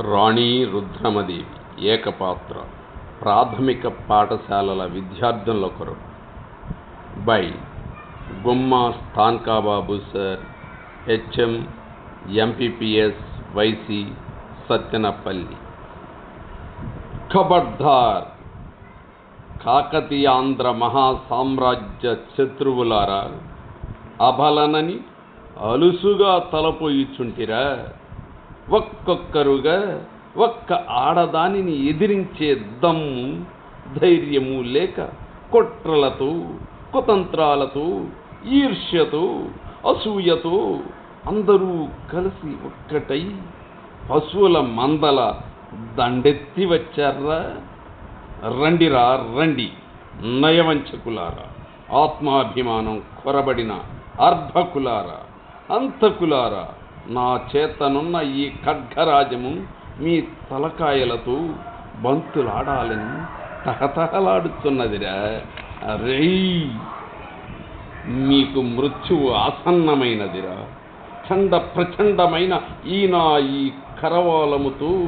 రాణి రుద్రమదేవి ఏకపాత్ర ప్రాథమిక పాఠశాలల విద్యార్థుల కొరకు బై గుమ్మా స్థాన్కాబాబు sir HM MPPS YC Satyanapalli. ఖబర్దార్ కాకతీయాంధ్ర మహాసామ్రాజ్య శత్రువులారా అబలనని అలుసుగా తలపోయిచుంటిరా. ఒక్కొక్కరుగా ఒక్క ఆడదానిని ఎదిరించే దమ్ము ధైర్యము లేక కుట్రలతో కుతంత్రాలతో ఈర్ష్యతో అసూయతో అందరూ కలిసి ఒక్కటై పశువుల మందల దండెత్తి వచ్చారా? రండిరా రండి. నయవంచకులారా ఆత్మాభిమానం కొరబడిన అర్భకులారా అంతకులారా నా చేతనున్న ఈ ఖడ్గరాజము మీ తలకాయలతో బంతులాడాలని తహతహలాడుతున్నదిరా. రేయ్ మీకు మృత్యువు ఆసన్నమైనదిరా. చండ ప్రచండమైన ఈ నా ఈ కరవాలముతో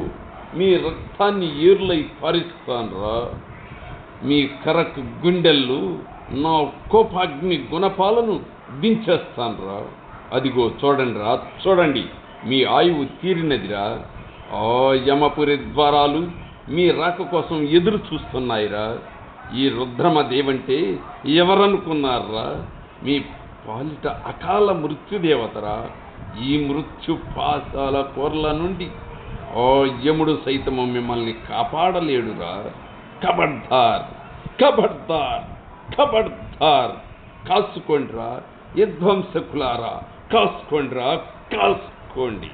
మీ రక్తాన్ని ఏర్లై పారిస్తాన్రా. మీ కరకు గుండెళ్ళు నా కోపాగ్ని గుణపాలను దించేస్తాన్రా. అదిగో చూడండి రా చూడండి. మీ ఆయువు తీరినదిరా. ఆ యమపురి ద్వారాలు మీ రాక కోసం ఎదురు చూస్తున్నాయిరా. ఈ రుద్రమ దేవంటే ఎవరనుకున్నారా? మీ పాలిట అకాల మృత్యుదేవతరా. ఈ మృత్యు పాశాల కోర్ల నుండి ఓ యముడు సైతము మిమ్మల్ని కాపాడలేడురా. కబడ్దార్ కబడ్దార్ కబడ్దార్ కాసుకోండిరా విధ్వంసకులారా కాసుకోండి రా కాసుకోండి.